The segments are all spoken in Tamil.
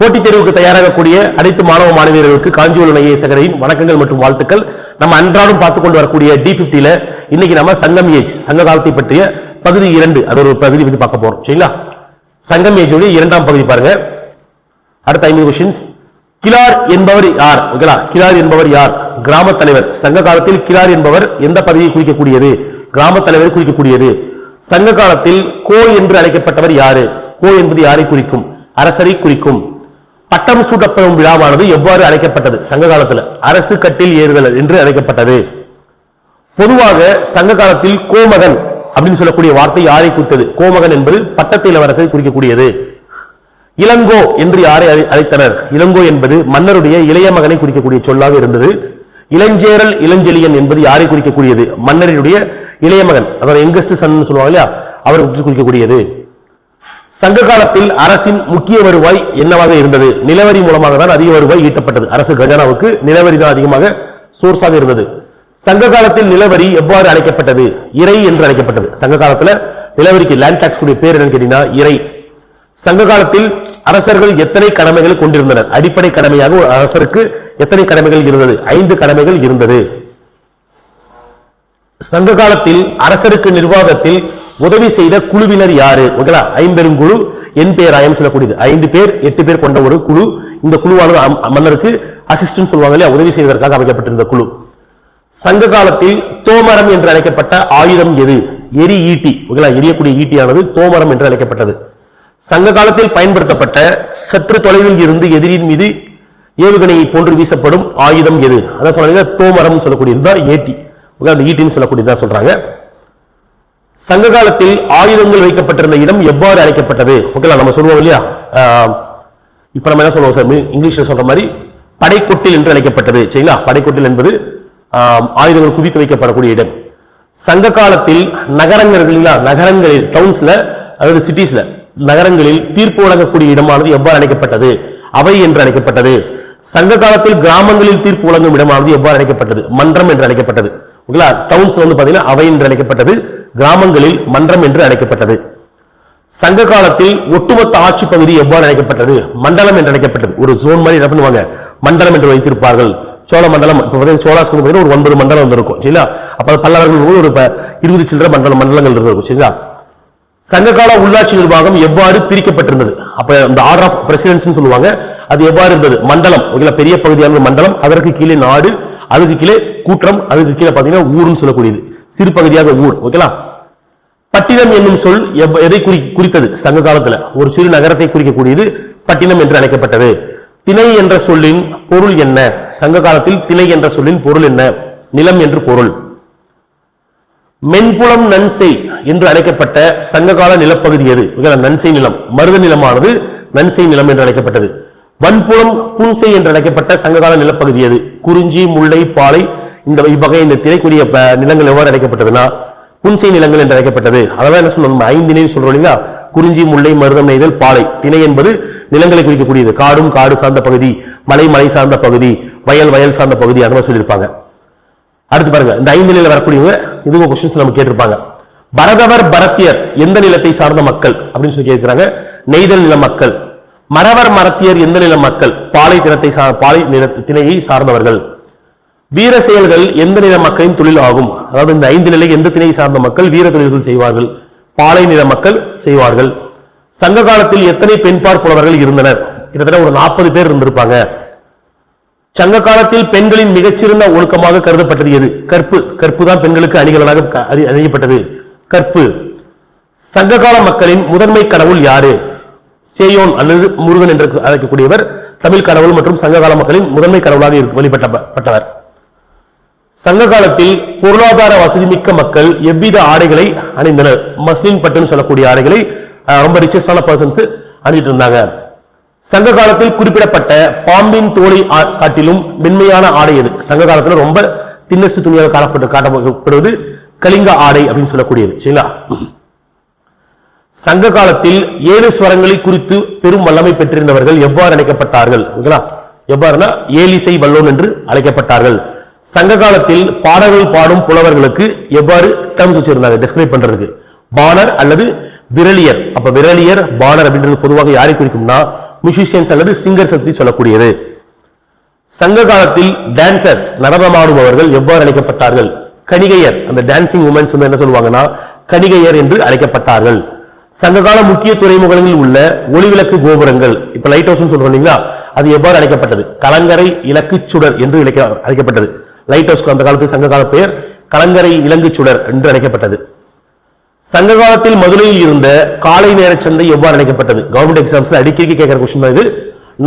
போட்டித் தேர்வுக்கு தயாராகக்கூடிய அனைத்து மாணவ மாணவியர்களுக்கு காஞ்சிபுரம் ஐஏஎஸ் சகரின் வணக்கங்கள் மற்றும் வாழ்த்துக்கள். நம்ம அன்றாடம் பார்த்து கொண்டு வரக்கூடிய டி பிப்டியில இன்னைக்கு நம்ம சங்கம் ஏஜ் சங்க காலத்தை பற்றிய பகுதி இரண்டு அது ஒரு பகுதி பத்தி பார்க்க போறோம். சரிங்களா? சங்கம் ஏஜோடைய இரண்டாம் பகுதி பாருங்க. அடுத்த ஐந்து கொஸ்டின்ஸ் கிலார் என்பவர் யார்? ஓகேலா கிலார் என்பவர் யார்? கிராம தலைவர். சங்க காலத்தில் கிலார் என்பவர் எந்த பதவியை குறிக்கக்கூடியது? கிராம தலைவர் குறிக்கக்கூடியது. சங்க காலத்தில் கோ என்று அழைக்கப்பட்டவர் யாரு? கோ என்பது யாரை குறிக்கும்? அரசரை குறிக்கும். பட்டம் சூட்டப்படும் விழாவானது எவ்வாறு அழைக்கப்பட்டது? சங்க காலத்துல அரசு கட்டில் ஏறுதல் என்று அழைக்கப்பட்டது. பொதுவாக சங்க காலத்தில் கோமகன் அப்படின்னு சொல்லக்கூடிய வார்த்தை யாரை குறித்தது? கோமகன் என்பது பட்டத்து இளவரசை குறிக்கக்கூடியது. இளங்கோ என்று யாரை அழை- அழைத்தனர்? இளங்கோ என்பது மன்னருடைய இளைய மகனை குறிக்கக்கூடிய சொல்லாக இருந்தது. இளஞ்சேரல் இளஞ்செழியன் என்பது யாரை குறிக்கக்கூடியது? மன்னரினுடைய இளைய மகன் அதாவது யங்கஸ்ட் சன் சொல்லுவாங்க இல்லையா? அவர் குறிக்கக்கூடியது. சங்க காலத்தில் அரசின் முக்கிய வருவாய் என்னவாக இருந்தது? நிலவரி மூலமாக தான் அதிக வருவாய் ஈட்டப்பட்டது. அரசு கஜானாவுக்கு நிலவரி தான் அதிகமாக சோர்ஸாக இருந்தது. சங்க காலத்தில் நிலவரி எவ்வாறு அழைக்கப்பட்டது? இறை என்று அழைக்கப்பட்டது. சங்க காலத்துல நிலவரிக்கு லேண்ட் டாக்ஸ் கூடிய பேர் என்னன்னு கேட்டீங்கன்னா இறை. சங்க காலத்தில் அரசர்கள் எத்தனை கடமைகள் கொண்டிருந்தனர்? அடிப்படை கடமையாக ஒரு அரசருக்கு எத்தனை கடமைகள் இருந்தது? ஐந்து கடமைகள் இருந்தது. சங்க காலத்தில் அரசருக்கு நிர்வாகத்தில் உதவி செய்த குழுவினர் யாரு? ஓகேங்களா ஐம்பெருங்குழு என் பேராயம் சொல்லக்கூடியது. ஐந்து பேர் எட்டு பேர் கொண்ட ஒரு குழு. இந்த குழுவானது அம்- மன்னருக்கு அசிஸ்டன்ட் சொல்லுவாங்க இல்லையா? உதவி செய்வதற்காக அமைக்கப்பட்டிருந்த குழு. சங்க காலத்தில் தோமரம் என்று அழைக்கப்பட்ட ஆயுதம் எது? எரி ஈட்டி. ஓகேங்களா எரியக்கூடிய ஈட்டியானது தோமரம் என்று அழைக்கப்பட்டது. சங்க காலத்தில் பயன்படுத்தப்பட்ட சற்று தொலைவில் இருந்து எதிரின் மீது ஏவுகணையை போன்று வீசப்படும் ஆயுதம் எது? அதான் சொல்றாங்க தோமரம் சொல்லக்கூடியது தான் ஏட்டி. ஓகே அந்த ஈட்டின்னு சொல்லக்கூடியதான் சொல்றாங்க. சங்க காலத்தில் ஆயுதங்கள் வைக்கப்பட்டிருந்த இடம் எவ்வாறு அழைக்கப்பட்டது? ஓகேலா நம்ம சொல்லுவோம் இல்லையா? இப்ப நம்ம என்ன சொல்லுவோம் சார் இங்கிலீஷ்ல சொல்ற மாதிரி படைக்கொட்டில் என்று அழைக்கப்பட்டது சரிங்களா? படைக்கொட்டில் என்பது ஆயுதங்கள் குவித்து வைக்கப்படக்கூடிய இடம். சங்க காலத்தில் நகரங்கள் இல்லைங்களா? நகரங்களில் டவுன்ஸ்ல அதாவது சிட்டிஸ்ல நகரங்களில் தீர்ப்பு வழங்கக்கூடிய இடமானது எவ்வாறு அழைக்கப்பட்டது? அவை என்று அழைக்கப்பட்டது. சங்க காலத்தில் கிராமங்களில் தீர்ப்பு வழங்கும் இடமானது எவ்வாறு அழைக்கப்பட்டது? மன்றம் என்று அழைக்கப்பட்டது. ஓகேங்களா? டவுன்ஸ் வந்து பாத்தீங்கன்னா அவை என்று அழைக்கப்பட்டது. கிராமங்களில் மன்றம் என்று அழைக்கப்பட்டது. சங்க காலத்தில் ஒட்டுமொத்த ஆட்சி பகுதி எவ்வாறு அழைக்கப்பட்டது? மண்டலம் என்று அழைக்கப்பட்டது. ஒரு ஜோன் மாதிரி என்ன பண்ணுவாங்க? மண்டலம் என்று வைத்திருப்பார்கள். சோழ மண்டலம் இப்போ பார்த்தீங்கன்னா ஒரு ஒன்பது மண்டலம் வந்திருக்கும் சரிங்களா? அப்போ பல்லவர்கள் ஒரு இருபது சில்லற மண்டலம் மண்டலங்கள் இருந்திருக்கும் சரிங்களா? சங்ககால உள்ளாட்சி நிர்வாகம் எவ்வாறு பிரிக்கப்பட்டிருந்தது? அப்ப இந்த ஆர்டர் ஆஃப் பிரசிடென்ட்ஸ் சொல்லுவாங்க. அது எவ்வாறு இருந்தது? மண்டலம் ஓகேங்களா? பெரிய பகுதியான மண்டலம் அதற்கு கீழே நாடு அதுக்கு கீழே கூற்றம் அதுக்கு கீழே பாத்தீங்கன்னா ஊர்னு சொல்லக்கூடியது. சிறு பகுதியாக ஊர் ஓகேங்களா பட்டினம் என்னும் சொல் எதை குறி குறித்தது? சங்க காலத்துல. ஒரு சிறு நகரத்தை குறிக்கக்கூடியது பட்டினம் என்று அழைக்கப்பட்டது. திணை என்ற சொல்லின் பொருள் என்ன? சங்க காலத்தில் திணை என்ற சொல்லின் பொருள் என்ன? நிலம் என்று பொருள். மென்புலம் நன்செய் என்று அழைக்கப்பட்ட சங்ககால நிலப்பகுதி எது? ஓகேங்களா? நன்செய் நிலம். மருத நிலமானது நன்செய் நிலம் என்று அழைக்கப்பட்டது. வன்புலம் புன்செய் என்று அழைக்கப்பட்ட சங்ககால நிலப்பகுதி எது? குறிஞ்சி முல்லை பாலை இந்த இவ்வகை இந்த திரைக்குரிய ப- நிலங்கள் எவ்வாறு அழைக்கப்பட்டதுன்னா புன்சை நிலங்கள் என்று அழைக்கப்பட்டது. அதான் என்ன சொல்லணும் ஐந்து நினைவு சொல்றோம் இல்லைங்களா? குறிஞ்சி முல்லை மருதம் நெய்தல் பாலை. திணை என்பது நிலங்களை குறிக்கக்கூடியது. காடும் காடு சார்ந்த பகுதி மலை மலை சார்ந்த பகுதி வயல் வயல் சார்ந்த பகுதி அந்த மாதிரி சொல்லியிருப்பாங்க. அடுத்து பாருங்க. இந்த ஐந்து நிலையில வரக்கூடியவங்க இதுவும் கொஸ்டின்ஸ் நம்ம கேட்டிருப்பாங்க. பரதவர் பரத்தியர் எந்த நிலத்தை சார்ந்த மக்கள்? அப்படின்னு சொல்லி கேட்கிறாங்க. நெய்தல் நில மக்கள். மரவர் மரத்தியர் எந்த நில மக்கள்? பாலை தினத்தை பாலை நில திணையை சார்ந்தவர்கள். வீர செயல்கள் எந்த நில மக்களின் தொழில் ஆகும் அதாவது இந்த ஐந்து நிலை எந்த திணை சார்ந்த மக்கள் வீர தொழில்கள் செய்வார்கள்? பாலை நில மக்கள் செய்வார்கள். சங்க காலத்தில் எத்தனை பெண்பார் புலவர்கள் இருந்தனர்? கிட்டத்தட்ட ஒரு நாற்பது பேர் இருந்திருப்பாங்க. சங்க காலத்தில் பெண்களின் மிகச்சிறந்த ஒழுக்கமாக கருதப்பட்டது எது? கற்பு. கற்பு தான் பெண்களுக்கு அணிகலனாக க- அறி- அணியப்பட்டது. கற்பு. சங்ககால மக்களின் முதன்மை கடவுள் யாரு? சேயோன் அல்லது முருகன் என்று அழைக்கக்கூடியவர் தமிழ் கடவுள் மற்றும் சங்ககால மக்களின் முதன்மை கடவுளாக இருக்கு- வழிபட்டப்பட்டவர் சங்க காலத்தில் பொருளாதார வசதிமிக்க மக்கள் எவ்வித ஆடைகளை அணிந்தனர்? மஸ்லின் பட்டுன்னு சொல்லக்கூடிய ஆடைகளை ரொம்ப ரிச்சஸ்டான பர்சன்ஸ் அணிட்டு இருந்தாங்க. சங்க காலத்தில் குறிப்பிடப்பட்ட பாம்பின் தோலை காட்டிலும் மென்மையான ஆடை எது? சங்க காலத்துல ரொம்ப தின்னசு துணியாக காணப்பட்டு காட்டப்படுவது கலிங்க ஆடை அப்படின்னு சொல்லக்கூடியது சரிங்களா? சங்க காலத்தில் ஏழு ஸ்வரங்களை குறித்து பெரும் வல்லமை பெற்றிருந்தவர்கள் எவ்வாறு அழைக்கப்பட்டார்கள்? ஓகேங்களா எவ்வாறுனா ஏலிசை வல்லோன் என்று அழைக்கப்பட்டார்கள். சங்க காலத்தில் பாடல்கள் பாடும் புலவர்களுக்கு எவ்வாறு டேர்ம்ஸ் வச்சிருந்தாங்க டிஸ்கிரைப் பண்றதுக்கு. பாணர் அல்லது விரலியர். அப்ப விரலியர் பாணர் அப்படின்றது பொதுவாக யாரை குறிக்கும்னா மியூசிஷியன்ஸ் அல்லது சிங்கர்ஸ் பற்றி சொல்லக்கூடியது. சங்க காலத்தில் டான்சர்ஸ் நடனமாடுபவர்கள் எவ்வாறு அழைக்கப்பட்டார்கள்? கணிகையர். அந்த டான்சிங் உமன்ஸ் வந்து என்ன சொல்லுவாங்கன்னா கணிகையர் என்று அழைக்கப்பட்டார்கள். சங்ககால முக்கிய துறைமுகங்களில் உள்ள ஒளிவிளக்கு கோபுரங்கள். இப்ப லைட் ஹவுஸ் சொல்றோம் இல்லைங்களா? அது எவ்வாறு அழைக்கப்பட்டது? கலங்கரை இலக்கு சுடர் என்று இழைக்க- அழைக்கப்பட்டது. லைட் ஹவுஸ்க்கு அந்த காலத்து சங்ககால பெயர் கலங்கரை இலங்கு சுடர் என்று அழைக்கப்பட்டது. சங்க காலத்தில் மதுரையில் இருந்த காலை நேர சந்தை எவ்வாறு அழைக்கப்பட்டது? கவர்மெண்ட் எக்ஸாம்ஸ்ல அடிக்கடி கேட்கிற கொஸ்டின் தான் இது.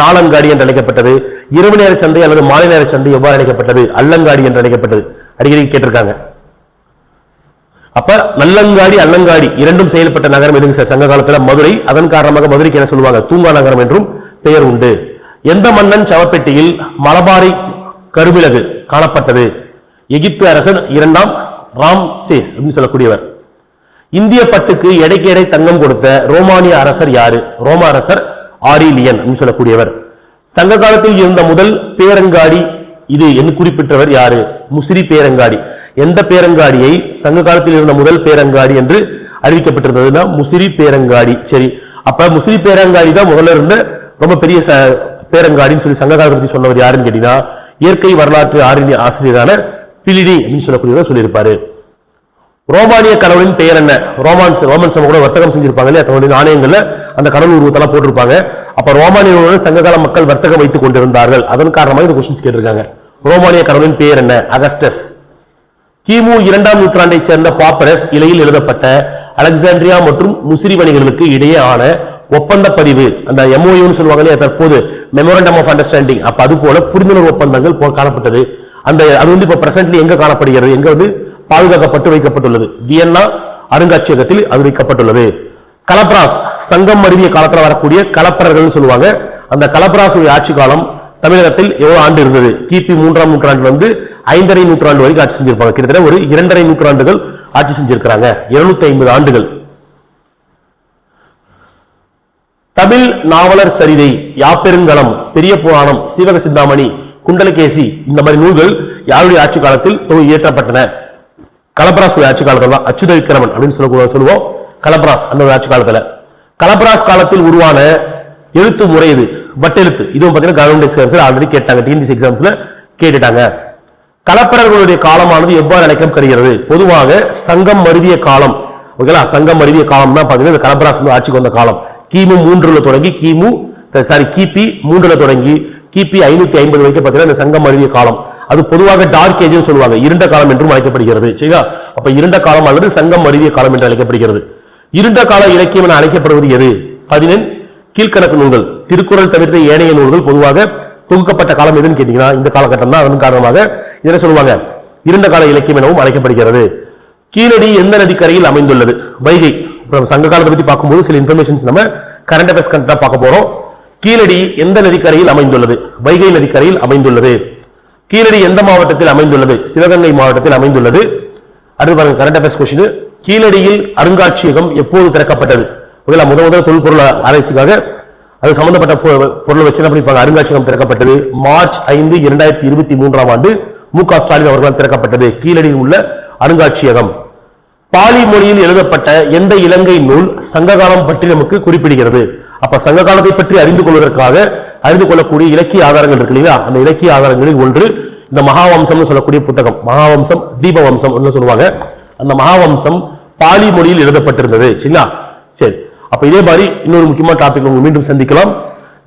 நாலங்காடி என்று அழைக்கப்பட்டது. இரவு நேர சந்தை அல்லது மாலை நேர சந்தை எவ்வாறு அழைக்கப்பட்டது? அல்லங்காடி என்று அழைக்கப்பட்டது. அடிக்கடி கேட்டிருக்காங்க. அப்ப நல்லங்காடி அல்லங்காடி இரண்டும் செயல்பட்ட நகரம் எதுங்க சார்? சங்க காலத்துல மதுரை. அதன் காரணமாக மதுரைக்கு என்ன சொல்லுவாங்க? தூங்கா நகரம் என்றும் பெயர் உண்டு. எந்த மன்னன் சவப்பெட்டியில் மலபாரி கருவிலகு காணப்பட்டது. எகிப்து அரசன் இரண்டாம் ராம் சேஸ் அப்படின்னு சொல்லக்கூடியவர். இந்திய பட்டுக்கு எடைக்கு எடை தங்கம் கொடுத்த ரோமானிய அரசர் யாரு? ரோம அரசர் ஆரிலியன் அப்படின்னு சொல்லக்கூடியவர். சங்க காலத்தில் இருந்த முதல் பேரங்காடி இது என்று குறிப்பிட்டவர் யாரு? முசிறி பேரங்காடி. எந்த பேரங்காடியை? சங்க காலத்தில் இருந்த முதல் பேரங்காடி என்று அறிவிக்கப்பட்டிருந்ததுன்னா முசிறி பேரங்காடி. சரி அப்ப முசிறி பேரங்காடி தான் முதல்ல இருந்த ரொம்ப பெரிய ச- பேரங்காடின்னு சொல்லி சங்க காலத்தை பத்தி சொன்னவர் யாருன்னு கேட்டீங்கன்னா இயற்கை வரலாற்று ஆரினி ஆசிரியரான பிலினி அப்படின்னு சொல்லக்கூடியவர் சொல்லியிருப்பாரு. ரோமானிய கடவுளின் பெயர் என்ன? ரோமான்ஸ் ரோமன்ஸ் கூட வர்த்தகம் செஞ்சிருப்பாங்க இல்லையா? தன்னுடைய நாணயங்கள்ல அந்த கடவுள் உருவத்தெல்லாம் போட்டிருப்பாங்க. அப்ப ரோமானியர்களுடன் சங்ககால மக்கள் வர்த்தகம் வைத்துக் கொண்டிருந்தார்கள். அதன் காரணமாக இந்த கொஸ்டின்ஸ் கேட்டிருக்காங்க. ரோமானிய கடவுளின் பெயர் என்ன? அகஸ்டஸ். கிமு இரண்டாம் நூற்றாண்டை சேர்ந்த பாப்பரஸ் இலையில் எழுதப்பட்ட அலெக்சாண்ட்ரியா மற்றும் முசிறி வணிகர்களுக்கு இடையே ஆன ஒப்பந்த பதிவு அந்த எம்ஓயூன்னு சொல்லுவாங்க இல்லையா தற்போது? மெமோரண்டம் ஆஃப் அண்டர்ஸ்டாண்டிங் அப்ப அது போல புரிந்துணர்வு ஒப்பந்தங்கள் காணப்பட்டது. அந்த அது வந்து இப்ப பிரசன்ட்லி எங்க காணப்படுகிறது? எங்க வந்து பாதுகாக்கப்பட்டு வைக்கப்பட்டுள்ளது? வியன்னா அருங்காட்சியகத்தில் அது வைக்கப்பட்டுள்ளது. கலப்ராஸ் சங்கம் அருவிய காலத்துல வரக்கூடிய கலப்பரர்கள் சொல்லுவாங்க. அந்த கலப்ராசுடைய ஆட்சி காலம் தமிழகத்தில் எவ்வளவு ஆண்டு இருந்தது? கிபி மூன்றாம் நூற்றாண்டு வந்து ஐந்தரை நூற்றாண்டு வரைக்கும் ஆட்சி செஞ்சிருப்பாங்க. கிட்டத்தட்ட ஒரு இரண்டரை நூற்றாண்டுகள் ஆட்சி செஞ்சிருக்கிறாங்க. இருநூத்தி ஐம்பது ஆண்டுகள். தமிழ் நாவலர் சரிதை யாப்பெருங்கலம் பெரிய புராணம் சீவக சிந்தாமணி குண்டலகேசி இந்த மாதிரி நூல்கள் யாருடைய ஆட்சி காலத்தில் தொ- இயற்றப்பட்டன? கலப்பராசுடைய ஆட்சி காலத்துல தான் அச்சுத விக்கிரமன் அப்படின்னு சொல்ல சொல்லுவோம். கலபராஸ் அந்த ஒரு ஆட்சி காலத்துல. கலப்பராஸ் காலத்தில் உருவான எழுத்து முறை இது வட்டெழுத்து. இதுவும் பார்த்தீங்கன்னா கவர்மெண்ட் எக்ஸாம்ஸ்ல ஆல்ரெடி கேட்டாங்க டிஎன்பிசி எக்ஸாம்ஸ்ல கேட்டுட்டாங்க. கலப்பரர்களுடைய காலமானது எவ்வாறு அழைக்கப்படுகிறது? பொதுவாக சங்கம் மருவிய காலம். ஓகேங்களா? சங்கம் மருவிய காலம் தான் பாத்தீங்கன்னா இந்த வந்து ஆட்சிக்கு வந்த காலம். கிமு மூன்றுல தொடங்கி கிமு சாரி கிபி மூன்றுல தொடங்கி கிபி ஐநூத்தி ஐம்பது வரைக்கும் பாத்தீங்கன்னா இந்த சங்கம் மருவிய காலம். அது பொதுவாக டார்க் ஏஜ் சொல்லுவாங்க. இருண்ட காலம் என்றும் அழைக்கப்படுகிறது. சரியா? அப்ப இருண்ட காலம் அல்லது சங்கம் மருவிய காலம் என்று அழைக்கப்படுகிறது. இருண்ட கால இலக்கியம் என அழைக்கப்படுவது எது? பதினெண் கீழ்கணக்கு நூல்கள். திருக்குறள் தவிர்த்த ஏனைய நூல்கள் பொதுவாக தொகுக்கப்பட்ட காலம் எதுன்னு கேட்டீங்கன்னா இந்த காலகட்டம் தான் அதன் காரணமாக இதனை சொல்லுவாங்க. இருண்ட கால இலக்கியம் எனவும் அழைக்கப்படுகிறது. கீழடி எந்த நதிக்கரையில் அமைந்துள்ளது? வைகை. இப்போ நம்ம சங்க காலத்தை பற்றி பார்க்கும்போது சில இன்ஃபர்மேஷன்ஸ் நம்ம கரண்ட் அஃபேர்ஸ் கண்டா பார்க்க போறோம். கீழடி எந்த நதிக்கரையில் அமைந்துள்ளது? வைகை நதிக்கரையில் அமைந்துள்ளது. கீழடி எந்த மாவட்டத்தில் அமைந்துள்ளது? சிவகங்கை மாவட்டத்தில் அமைந்துள்ளது. அடுத்து பாருங்க கரண்ட் அஃபேர்ஸ் கொஸ்டின் கீழடியில் அருங்காட்சியகம் எப்போது திறக்கப்பட்டது? முதல்ல முத முதல் தொல்பொருள் ஆராய்ச்சிக்காக அது சம்பந்தப்பட்ட பொருள் பொருளை வச்சு என்ன அருங்காட்சியகம் திறக்கப்பட்டது. மார்ச் ஐந்து இரண்டாயிரத்தி இருபத்தி மூன்றாம் ஆண்டு மு க ஸ்டாலின் அவர்களால் திறக்கப்பட்டது. கீழடியில் உள்ள அருங்காட்சியகம். பாலி மொழியில் எழுதப்பட்ட எந்த இலங்கை நூல் சங்ககாலம் பற்றி நமக்கு குறிப்பிடுகிறது? அப்ப சங்க காலத்தை பற்றி அறிந்து கொள்வதற்காக அறிந்து கொள்ளக்கூடிய இலக்கிய ஆதாரங்கள் இருக்கு இல்லையா? அந்த இலக்கிய ஆதாரங்களில் ஒன்று இந்த மகாவம்சம்னு சொல்லக்கூடிய புத்தகம். மகாவம்சம் தீபவம்சம் சொல்லுவாங்க? அந்த மகாவம்சம் பாலி மொழியில் எழுதப்பட்டிருந்தது. சரிங்களா சரி. அப்ப இதே மாதிரி இன்னொரு முக்கியமான டாபிக் மீண்டும் சந்திக்கலாம்.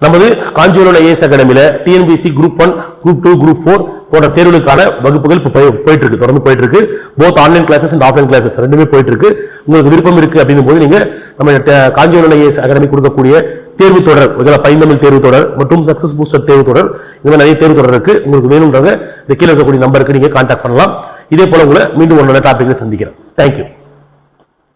நமது Kanchipuram IAS அகாடமியில TNPSC group one group two group four போன்ற தேர்வுகளுக்கான வகுப்புகள் இப்போ போயிட்டு இருக்கு தொடர்ந்து போயிட்டு இருக்கு both online classes and offline classes ரெண்டுமே போயிட்டு இருக்கு உங்களுக்கு விருப்பம் இருக்கு அப்படின்னும் போது நீங்க நம்ம ட- காஞ்சிபுரம் ஐஏஎஸ் அகாடமி கொடுக்கக்கூடிய தேர்வு தொடர் இதில் பைந்தமிழ் தேர்வு தொடர் மற்றும் சக்சஸ் பூஸ்டர் தேர்வு தொடர் இந்த நிறைய தேர்வு தொடர் இருக்கு. உங்களுக்கு வேணுன்றத இந்த கீழே இருக்கக்கூடிய நம்பருக்கு நீங்க கான்டாக்ட் பண்ணலாம். இதே போல உங்களை மீண்டும் ஒரு டாபிக்ல சந்திக்கிறேன். தேங்க்யூ